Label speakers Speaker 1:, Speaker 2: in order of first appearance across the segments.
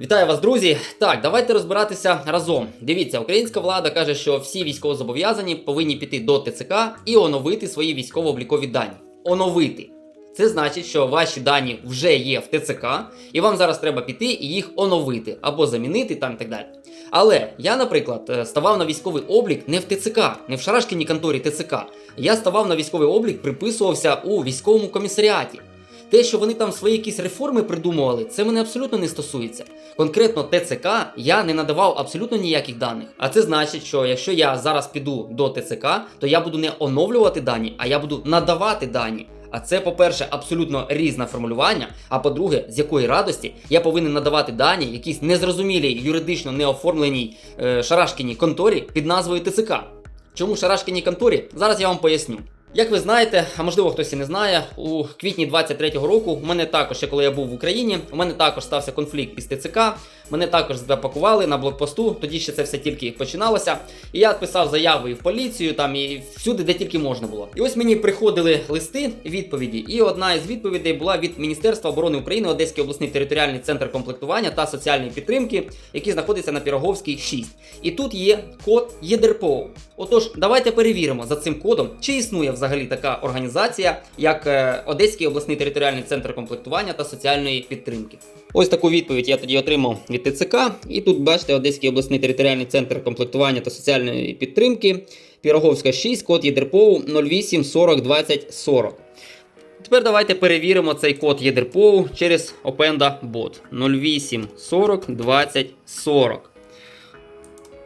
Speaker 1: Вітаю вас, друзі! Так, давайте розбиратися разом. Дивіться, українська влада каже, що всі військовозобов'язані повинні піти до ТЦК і оновити свої військово-облікові дані. Оновити. Це значить, що ваші дані вже є в ТЦК, і вам зараз треба піти і їх оновити або замінити там і так далі. Але я, наприклад, е, ставав на військовий облік не в ТЦК, не в Шарашкіній конторі ТЦК. Я ставав на військовий облік, приписувався у військовому комісаріаті. Те, що вони там свої якісь реформи придумували, це мене абсолютно не стосується. Конкретно ТЦК я не надавав абсолютно ніяких даних. А це значить, що якщо я зараз піду до ТЦК, то я буду не оновлювати дані, а я буду надавати дані. А це, по-перше, абсолютно різне формулювання. А по-друге, з якої радості я повинен надавати дані якійсь незрозумілій юридично неоформленій е, шарашкіній конторі під назвою ТЦК. Чому шарашкіній конторі? Зараз я вам поясню. Як ви знаєте, а можливо хтось і не знає, у квітні 23-го року у мене також, ще коли я був в Україні, у мене також стався конфлікт із ТЦК. Мене також запакували на блокпосту. Тоді ще це все тільки починалося. І я писав заяви і в поліцію, там і всюди, де тільки можна було. І ось мені приходили листи, відповіді. І одна із відповідей була від Міністерства оборони України, Одеський обласний територіальний центр комплектування та соціальної підтримки, який знаходиться на Піроговській 6. І тут є код ЄДРПО. Отож, давайте перевіримо за цим кодом, чи існує взагалі така організація, як е, Одеський обласний територіальний центр комплектування та соціальної підтримки. Ось таку відповідь я тоді отримав від ТЦК. І тут бачите, Одеський обласний територіальний центр комплектування та соціальної підтримки, Піроговська 6, код ЄДРПО 08 40 20 40. Тепер давайте перевіримо цей код ЄДРПО через Openda Bot 08 40 20 40.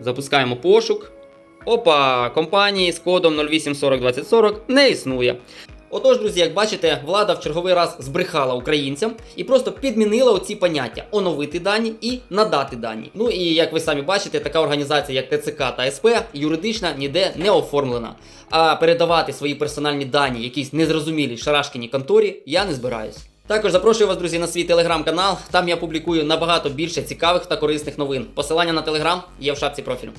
Speaker 1: Запускаємо пошук. Опа, компанії з кодом 08402040 не існує. Отож, друзі, як бачите, влада в черговий раз збрехала українцям і просто підмінила оці поняття оновити дані і надати дані. Ну і як ви самі бачите, така організація, як ТЦК та СП, юридично ніде не оформлена. А передавати свої персональні дані якійсь незрозумілій шарашкіній конторі я не збираюсь. Також запрошую вас, друзі, на свій телеграм-канал. Там я публікую набагато більше цікавих та корисних новин. Посилання на телеграм є в шапці профілю.